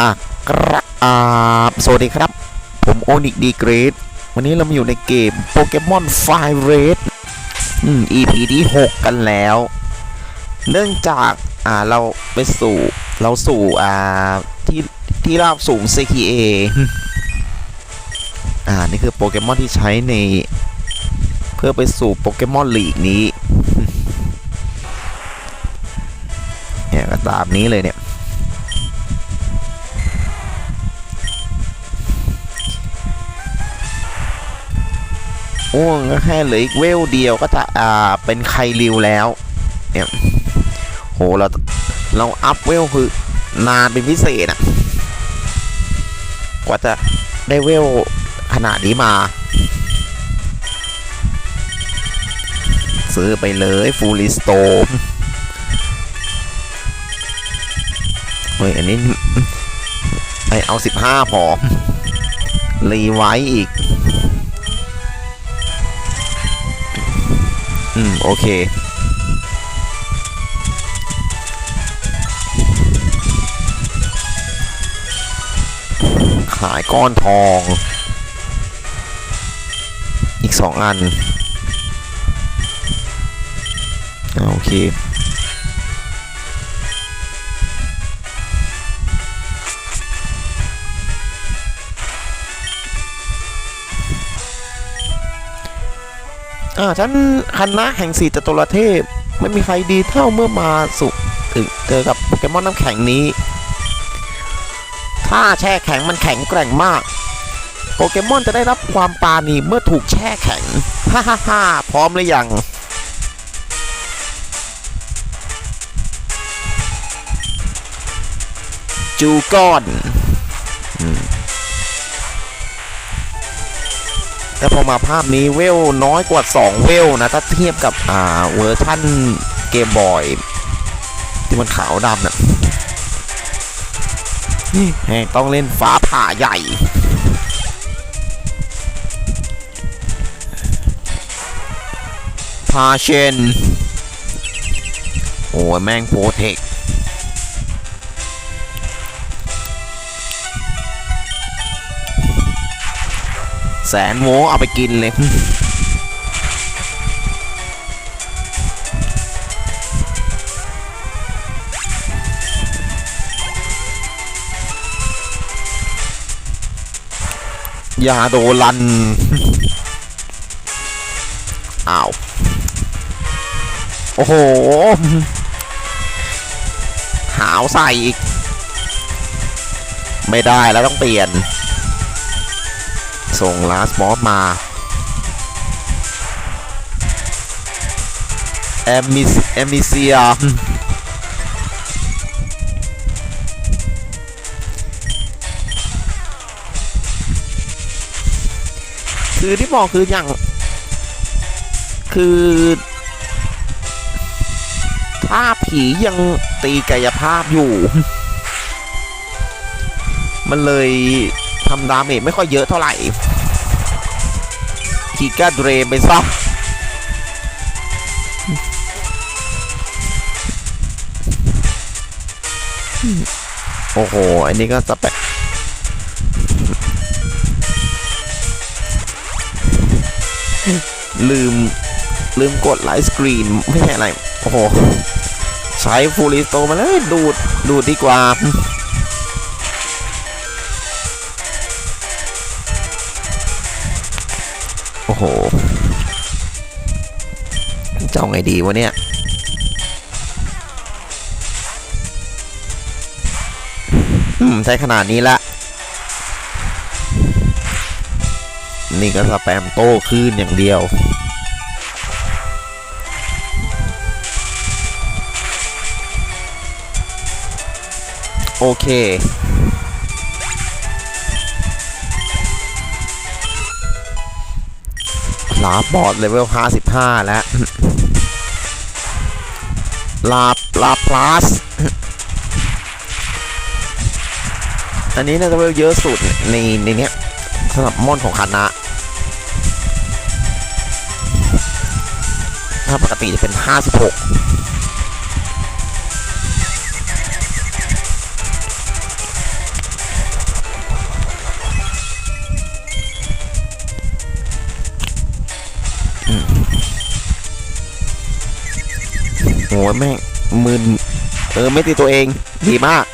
อะกราบสวัสดีครับ ผมโอนิกดีเกรดวันนี้เรามาอยู่ในเกมโปเกมอนไฟเรดอืม EP ที่ 6 กันแล้ว เนื่องจากอ่าเราไปสู่เราสู่อ่าที่ที่ราบสูง CKA อ่า นี่คือโปเกมอนที่ใช้ใน เพื่อไปสู่โปเกมอนลีกนี้เนี่ยก็ตามนี้เลยเนี่ย อ้ก็แค่เหลืออีกเวลเดียวก็จะอ่าเป็นไคริวแล้วเนี่ยโหเราเราอัพเวลคือนานเป็นพิเศษอะกว่าจะได้เวลขนาดนี้มา ซื้อไปเลยฟูลิสโตมเฮ้ยอันนี้ไอเอา15พอรีไว้อีก อืม โอเค ขายก้อนทอง อีกสองอัน โอเค อ่าฉันคณะแห่งสีจตุรเทพ ไม่มีใครดีเท่าเมื่อมาสุถึงเจอกับโปเกมอนน้ำแข็งนี้ ถ้าแช่แข็งมันแข็งแกร่งมาก โปเกมอนจะได้รับความปาณีเมื่อถูกแช่แข็ง ฮ่าฮ่าฮ่าพร้อมหรือยังจูก้อน แต่พอมาภาพนี้เวลน้อยกว่า 2 เวลนะถ้าเทียบกับอ่าเวอร์ชั่นเกมบอยที่มันขาวดำน่ะนี่แม่ต้องเล่นฟ้าผ่าใหญ่พาเชนโอ้ยแม่งโปรเทค แสนโวเอาไปกินเลย ยาโดลัน อ้าว โอ้โห หาวใส่อีก ไม่ได้แล้วต้องเปลี่ยน ส่งลาสมอสมา แอมมิสแอมมิเซียคือที่บอกคืออย่าง คือ ถ้าผียังตีกายภาพอยู่ มันเลยทำดาเมจไม่ค่อยเยอะเท่าไหร่ คีก้าเดรมไปซ่อมโอ้โห อันนี้ก็สเปะลืม ลืมกดไลท์สกรีน ไม่ใช่อะไร โอ้โห ใช้ฟูลิโตมาเลย ดูด ดูดดีกว่า เอาไงดีวะเนี่ยอืมใช้ขนาดนี้ละ นี่ก็สแปมโต้คืนอย่างเดียวโอเค ลาบอดเลเวล 55 แล้ว ลาลาพลาสอันนี้น่าจะเวลเยอะสุดในในเนี้ยสำหรับมอนของคณะถ้าปกติจะเป็น 56 แม่งมึนเออไม่ตีตัวเองดีมาก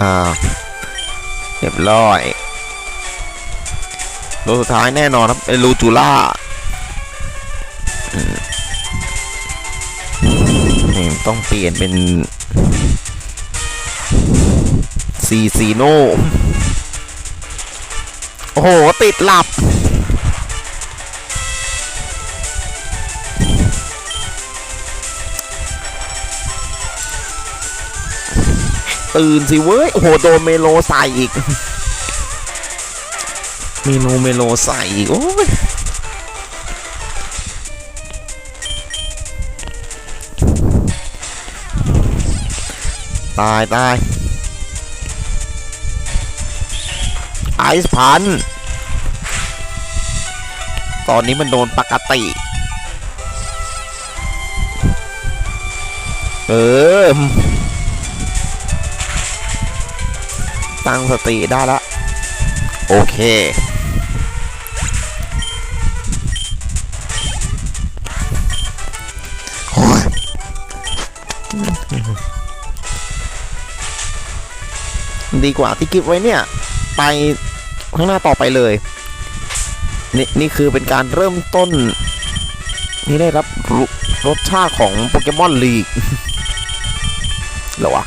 อ่าเรียบร้อยตัวสุดท้ายแน่นอนครับเป็นลูจูล่าต้องเปลี่ยนเป็นซีซีโนโอ้โห ติดหลับ ตื่นสิเว้ย โอ้โห โดนเมโลใส่อีก เมโลเมโลใส่อีก โอ้ยตายตายไอซ์พัน ตอนนี้มันโดนปกติ เออ ตั้งสติได้ละ โอเค ดีกว่าที่คิดไว้เนี่ย ไปข้างหน้าต่อไปเลย นี่นี่คือเป็นการเริ่มต้น นี่ได้รับรรสชาติของโปเกมอนลีกหรอวะ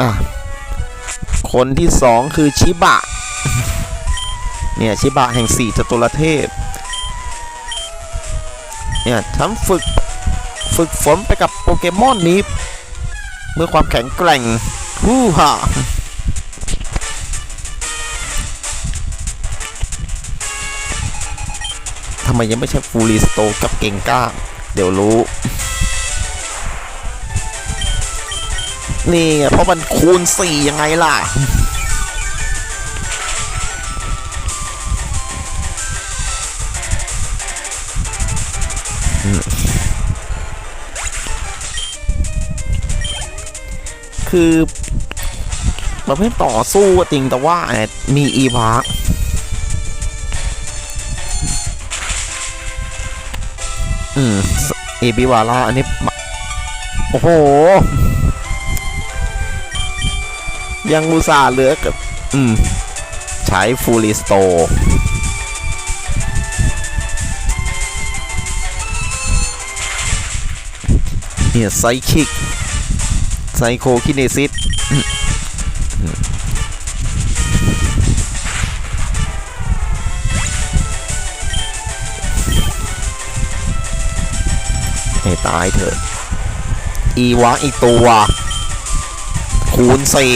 อะ คนที่สองคือชิบะ เนี่ยชิบะแห่งสี่จตุรเทพ เนี่ยฉันฝึกฝึกฝนไปกับโปเกมอนนี้ เมื่อความแข็งแกร่งฮู้ฮ่าทำไมยังไม่ใช่ฟูลีสโตกับเก่งกล้า เดี๋ยวรู้ นี่ไงเพราะมันคูณสี่ยังไงล่ะคือประเภทต่อสู้ก็จริงแต่ว่ามีอีพาร์อืมเอบิวาร่าอันนี้ โอ้โห ยังอุตส่าห์เหลือกับ อืม ใช้ฟูลิสโตเนี่ยไซคิก ไซโคคินเนซิสให้ตายเถอะ อีวะอีกตัว คูณสี่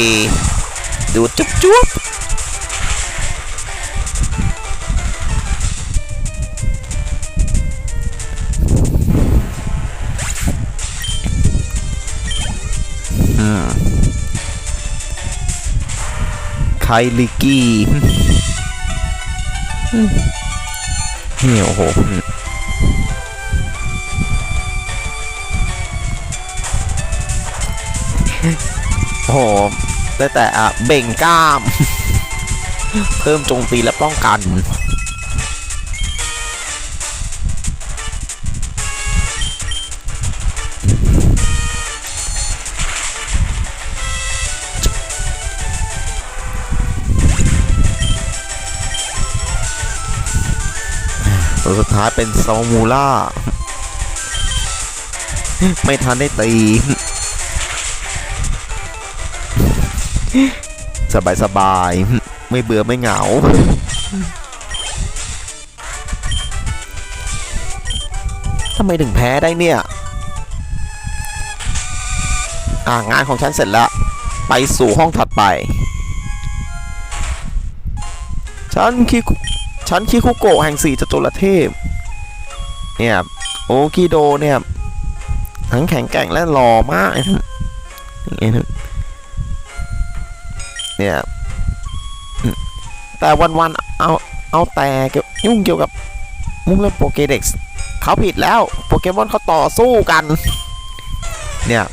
ดูดจุ๊บจุ๊บอืมไคลิกี้นี่โอ้โห โอ้โหได้แต่อะเบ่งกล้าม เพิ่มจมตีและป้องกันตัวสุดท้ายเป็นซอมูล่า ไม่ทันได้ตี สบายสบายไม่เบื่อไม่เหงา ทำไมถึงแพ้ได้เนี่ย อ่างานของฉันเสร็จแล้ว ไปสู่ห้องถัดไป ฉันคิคุฉันคิคุโกะแห่งสี่จตุรเทพ เนี่ยโอคิโดเนี่ย ทั้งแข็งแกร่งและหล่อมากอย่างเงี้ยน เนี่ย แต่วันๆเอาเอาแต่เกี่ยวยุ่งเกี่ยวกับมุกเล่นโปเกเด็กเขาผิดแล้วโปเกมอนเขาต่อสู้กัน เนี่ย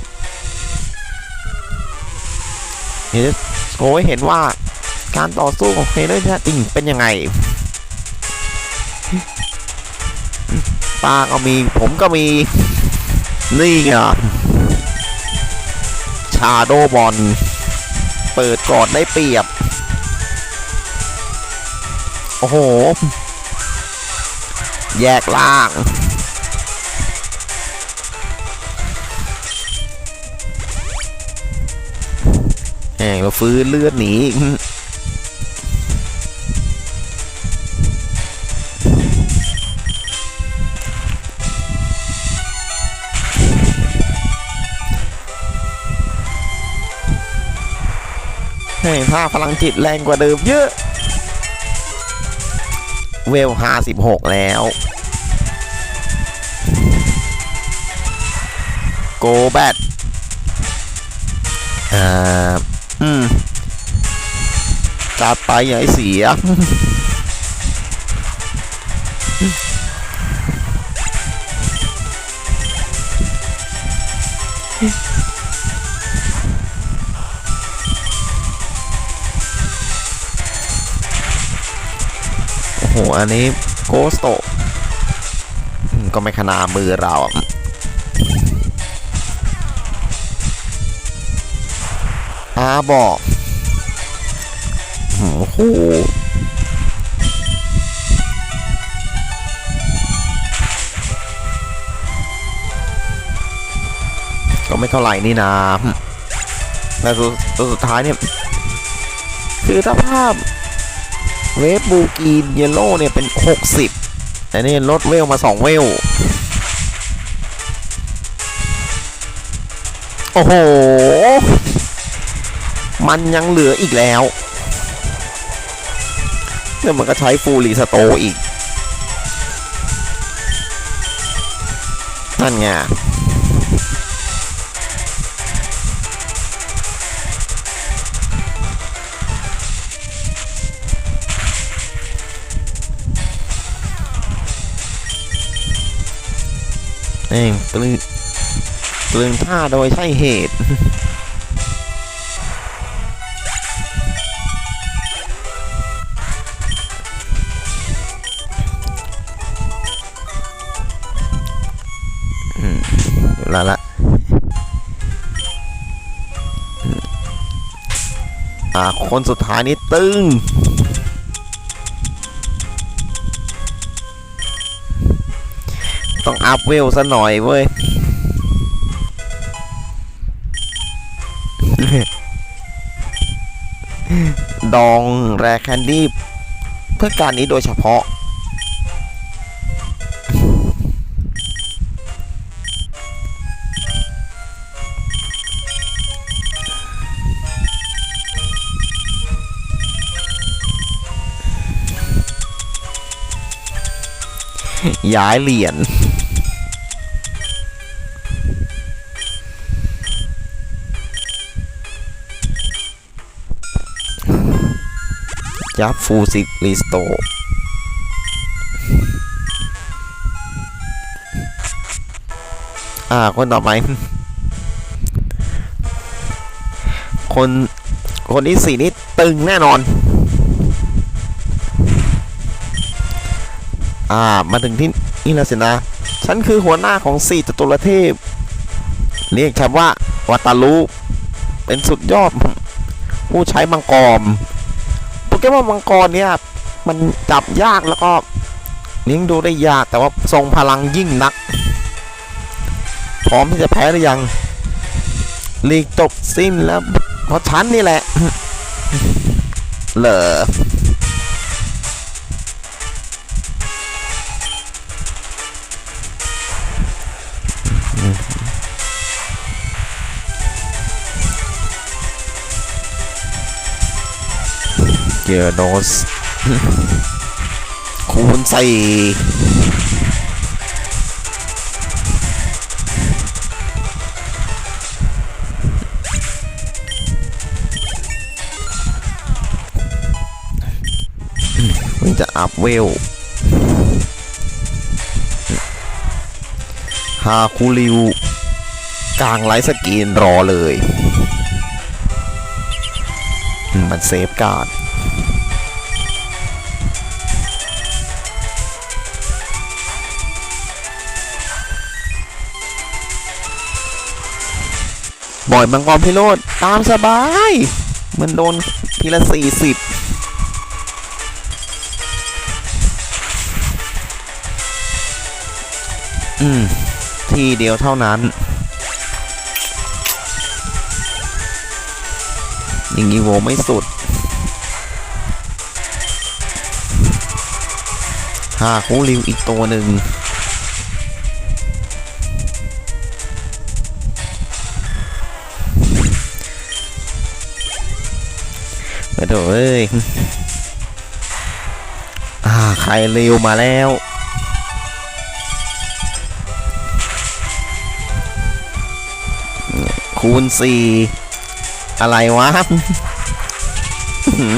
เดี๋ยโชว์ให้เห็นว่าการต่อสู้ของเฮเลอร์แท้จริงเป็นยังไงป้าก็มีผมก็มี นี่ไงชาโดบอล ปิดก่อนได้เปรียบ โอ้โห แยกล่าง แหงเราฟื้นเลือดหนี อีกแห่ถ้าพลังจิตแรงกว่าเดิมเยอะ เวลห้าสิบหกแล้ว โกแบตอ่า อืมจัดไปอย่าให้เสีย โห อันนี้โกสโตก็ไม่ขนามือเราอะอาบอกโอ้โหก็ไม่เท่าไหร่นี่นาแต่ตัวตัวสุดท้ายเนี่ยคือถ้าภาพ เวฟบูกีนเยลโล่เนี่ยเป็น 60 แต่นี่ลดเวลมา 2 เวล โอ้โห มันยังเหลืออีกแล้วเนี่ยมันก็ใช้ฟูรีสโตอีก นั่นไง เองปลืนปลืนท่าโดยใช่เหตุอยู่แล้วละอ่า คนสุดท้ายนี่ตึง้ง อัพเวลซะหน่อยเว้ย ดองแรแคนดี้เพื่อการนี้โดยเฉพาะ ย้ายเหรียญ ยับฟูซิลิสโตอ่า คนต่อไป คน คนที่สี่นี่ตึงแน่นอน อ่า มาถึงที่นี่แล้วสินะ ฉันคือหัวหน้าของสี่จตุรเทพ เรียกฉันว่าวัตารุเป็นสุดยอดผู้ใช้มังกร เกมอนมังกรเนี่ยมันจับยากแล้วก็นิ้งดูได้ยากแต่ว่าทรงพลังยิ่งนัก พร้อมที่จะแพ้หรือยังลีกจบสิ้นแล้ว เพราะฉันนี่แหละ เหลอ จอโดสคูณสี่มันจะอัพเวลฮาคูริวกลางไลท์สกรีนรอเลยมมันเซฟการ์ด บ่อยมังกรพิโรธตามสบาย มันโดนทีละสี่สิบอืม ทีเดียวเท่านั้น อย่างนี้โวไม่สุดหาคูริวอีกตัวหนึ่ง ไปเถอะเอ้ยอ่าใครเร็วมาแล้วคูณสี่อะไรวะ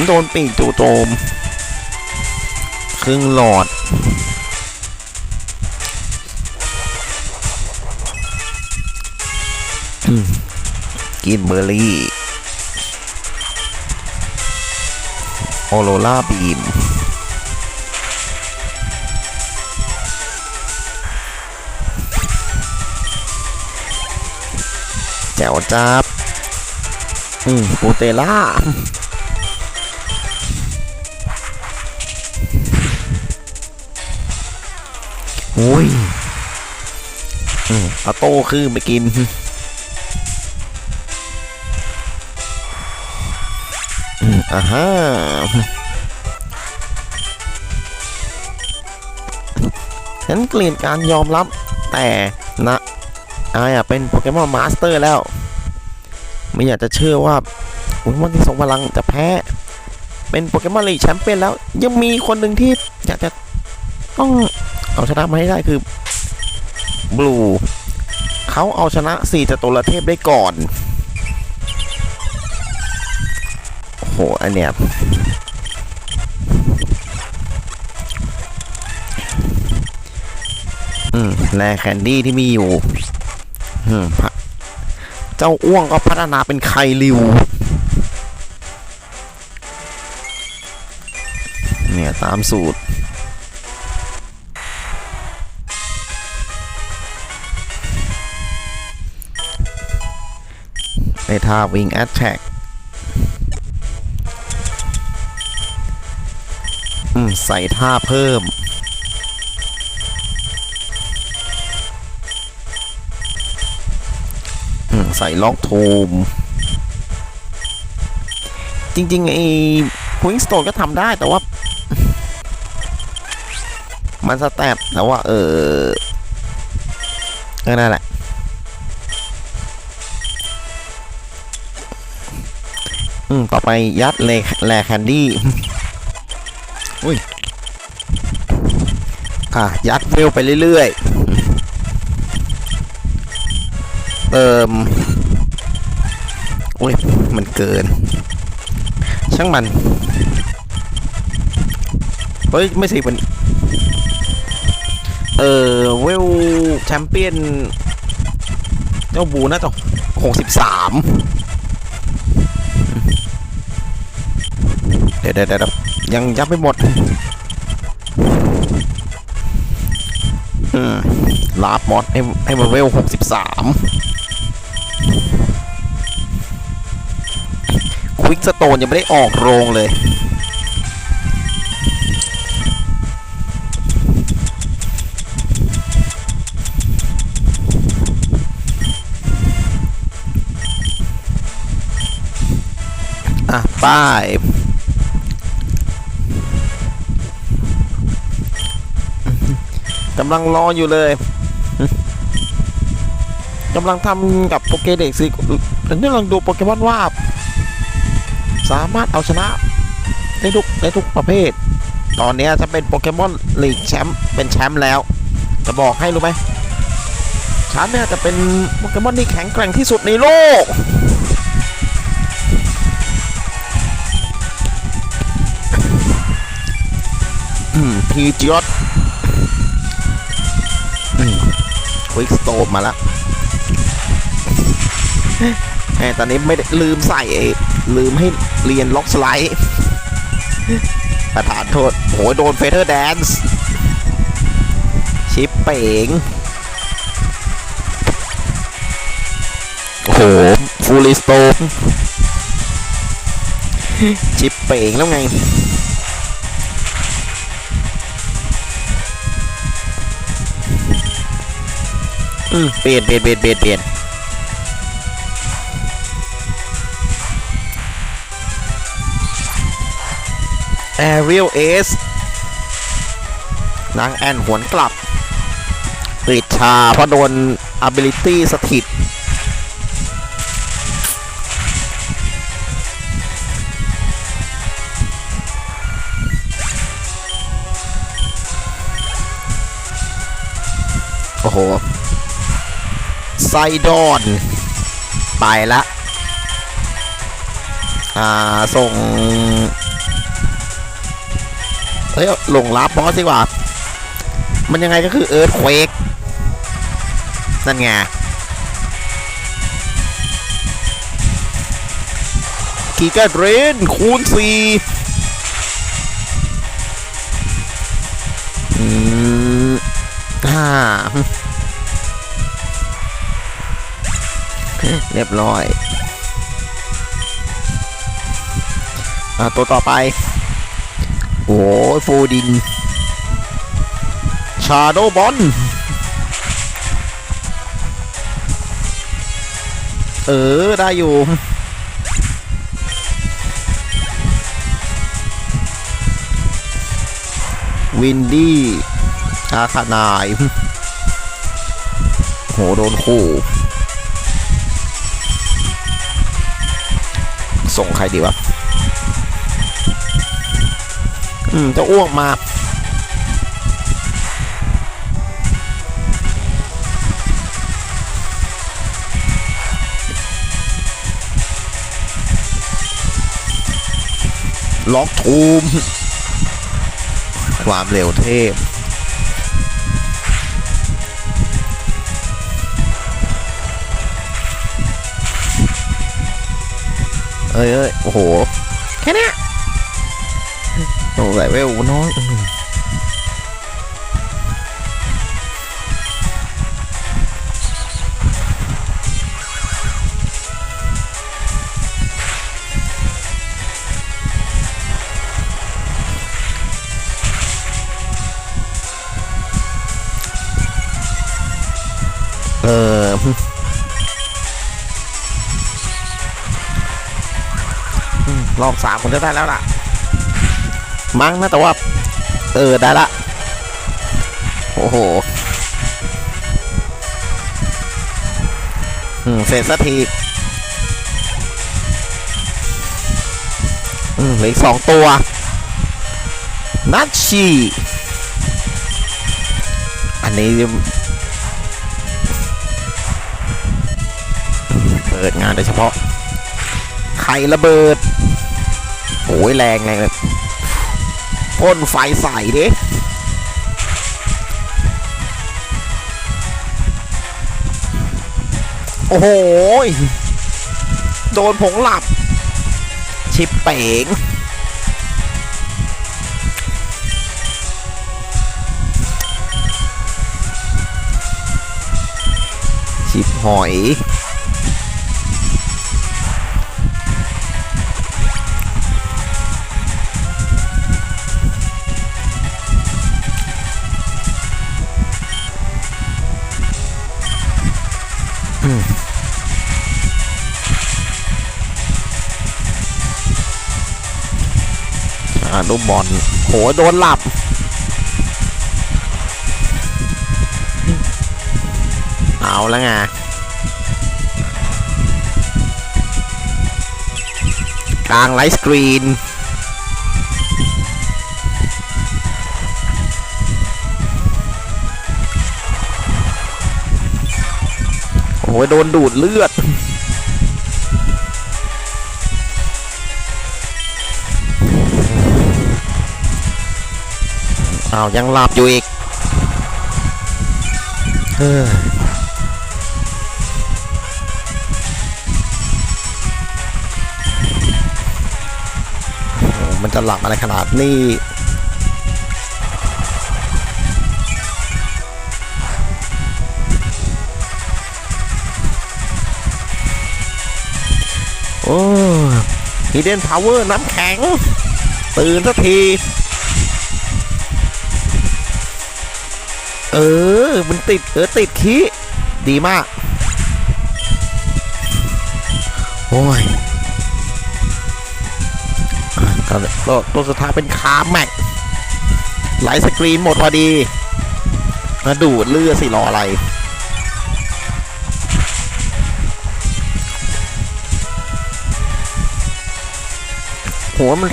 โดนปีกจู่โจมครึ่งหลอด กินเบอร์รี่ อโรล่าบีมแจ๋วจับอืมปูเตล่าโอ้ยอืมอาโต้คือไปกิน อ่าฮะฉันเกลียดการยอมรับแต่นะอายอะเป็นโปเกมอนมาสเตอร์แล้ว ไม่อยากจะเชื่อว่าอุลตร้มนที่ทรงพลังจะแพ้ เป็นโปเกมอนลีกแชมเปี้ยนแล้ว ยังมีคนหนึ่งที่อยากจะต้องเอาชนะมาให้ได้คือบลูเขาเอาชนะสี่จตุรเทพได้ก่อน โหอันเนี้ยอืมแลแคนดี้ที่มีอยู่อืมพะเจ้าอ้วงก็พัฒนาเป็นไคลิวเนี่ยตามสูตรในท่าวิ่งแอ t แทก ใส่ท่าเพิ่มอืมใส่ล็อกโทม จริงๆไอ้ควิงสโตนก็ทำได้แต่ว่า มันสแตปแต่ว่า เออก็นั่นแหละอืมต่อไปยัดเลแลแคนดี้ อุ้ยอะยัดเวลไปเรื่อยๆเติมอุ้ยมันเกิน ช่างมันเฮ้ยไม่สิมันเออเวลแชมเปี้ยนเจ้าบูน่าจะหกสิบสามเดี๋ยวเดี๋ยวเดี๋ยว ยังยับไม่หมดอืมลาบมอดให้ให้มาเวลหกสิบสามควิกสโตนยังไม่ได้ออกโรงเลย อะป้ายำลังรออยู่เลยกำลังทำกับโปเกเด็กสิถึงกำลังดูโปเกมอนว่า สามารถเอาชนะได้ทุกได้ทุกประเภท ตอนนี้จะเป็นโปเกมอนลีกแชมป์เป็นแชมป์แล้ว จะบอกให้รู้ไหมฉันเนี่ยจะเป็นโปเกมอนที่แข็งแกร่งที่สุดในโลก พีจิออ ควิกสโตมมาแล้วแหมตอนนี้ไม่ได้ลืมใส่ลืมให้เรียนล็อกสไลด์ประธานโทษโหยโดนเฟเธอร์แดนซ์ชิปเป๋งโอ้โหฟูลิสโตนชิปเป่งแล้วไง อืมเปลี่ยนเปลี่ยนเปลี่ยนเปลี่ยนเปลี่ยนแอเรียลเอสนางแอนหวนกลับติดชาเพราะโดน ability สถิตโอ้โห ไซดอน ไปละ อ่า ส่ง เฮ้ย หลงรับบอสดีกว่า มันยังไงก็คือเอิร์ธเควกนั่นไงกีกาเรนคูณสี่อืมห้า เรียบร้อยอ่าตัวต่อไป โอ้ยฟูดิน ชาโดบอลเออ ได้อยู่วินดี้อาคานาย โห โดนคู่ ส่งใครดีวะ อืม จะอ้วกมาล็อกทูม ความเร็วเทพ เอ้ยเอ้ยโอ้โห แค่นี้ยโอ้ยเวลน้อย รอบสามคนจะได้แล้วล่ะ มั้งนะแต่ว่า เออ ได้ละ โอ้โหอืมเสร็จสักทีอืมเหลืออีกสองตัว นัชชีอันนี้เปิดงานโดยเฉพาะ ไข่ระเบิด โอ้ยแรงแรงเลยพ่นไฟใส่ดิโอ้โหโดนผงหลับ ชิปเป๋งชิปหอย ลูกบอลโหโดนหลับ เอาแล้วไงกลางไลท์สกรีนโอ้ยโดนดูดเลือด อายังหลับอยู่อีกเฮ้มันจะหลับอะไรขนาดนี้โอ้ฮีเดนพาวเวอร์น้ำแข็ง ตื่นสักที เออ มันติด เออ ติดขี้ดีมาก โอ้ยก็ตัวตัวสุดท้ายเป็นคาร์แม็กไลท์สกรีนหมดพอดี มาดูดเลือดสิรออะไร โหมัน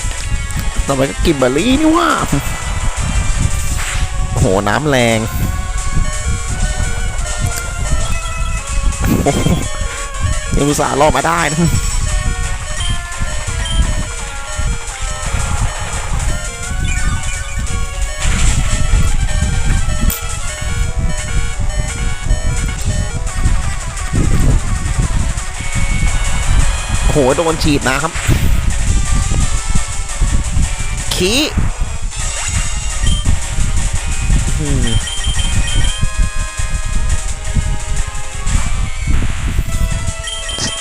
ต่อไปก็กินเบอร์รี่นี่ว่า โหน้ำแรง ยังอุตส่าห์รอดมาได้นะโหโดนฉีดนะครับ ขี้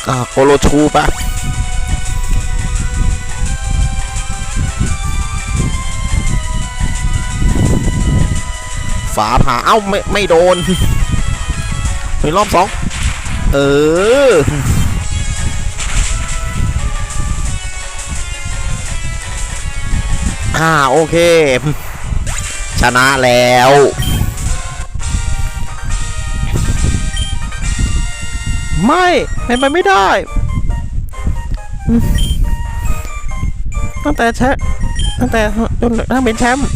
อ่าโกโลชูปะฝาผ่าเอ้าไม่ไม่โดนมีรอบสองเอออ่าโอเค ชนะแล้ว ไม่เป็นไปไม่ได้ตั้งแต่แชมป์ตั้งแต่จนตั้งเป็นแชมป์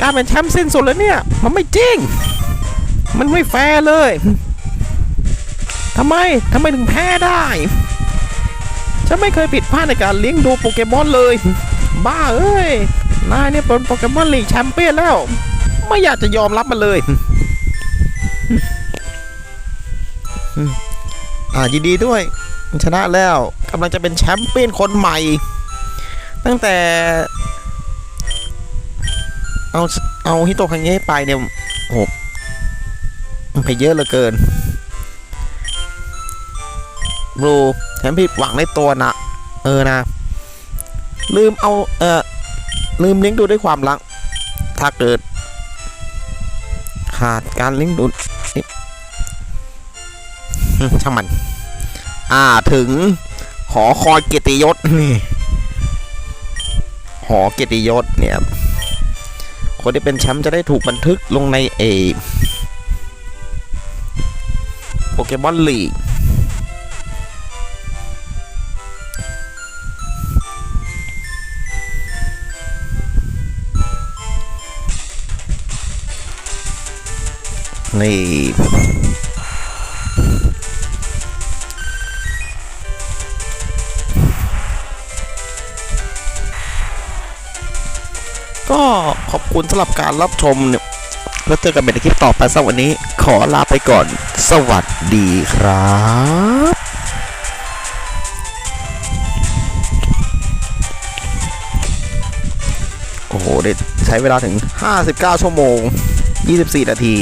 การเป็นแชมป์สิ้นสุดแล้วเนี่ย มันไม่จริง มันไม่แฟร์เลยทำไมทำไมถึงแพ้ได้ ฉันไม่เคยผิดพลาดในการเลี้ยงดูโปเกมอนเลย บ้าเอ้ย นายเนี่ยเป็นโปเกมอนลีกแชมเปี้ยนแล้ว ไม่อยากจะยอมรับมันเลย อ่ายินดีด้วยชนะแล้วกำลังจะเป็นแชมเปี้ยนคนใหม่ ตั้งแต่ เอาเอาฮิโตคังเงะไปเนี่ยโอ้โหมันไปเยอะเหลือเกินบลูฉันผิดหวังในตัวนะเออนะ ลืมเอาเออลืมเลี้ยงดูด้วยความรักถ้าเกิด ขาดการเลี้ยงดู ช่างมัน อ่าถึงหอคอยเกียรติยศนี่ หอเกียรติยศเนี่ยคนที่เป็นแชมป์จะได้ถูกบันทึกลงในเอโปเกมอนลีกนี่ ขอบคุณสำหรับการรับชมเนี่ยแล้วเจอกันใหม่ในคลิปต่อไปสำหรับวันนี้ ขอลาไปก่อน สวัสดีครับโอ้โหได้ใช้เวลาถึง 59 ชั่วโมง 24 นาที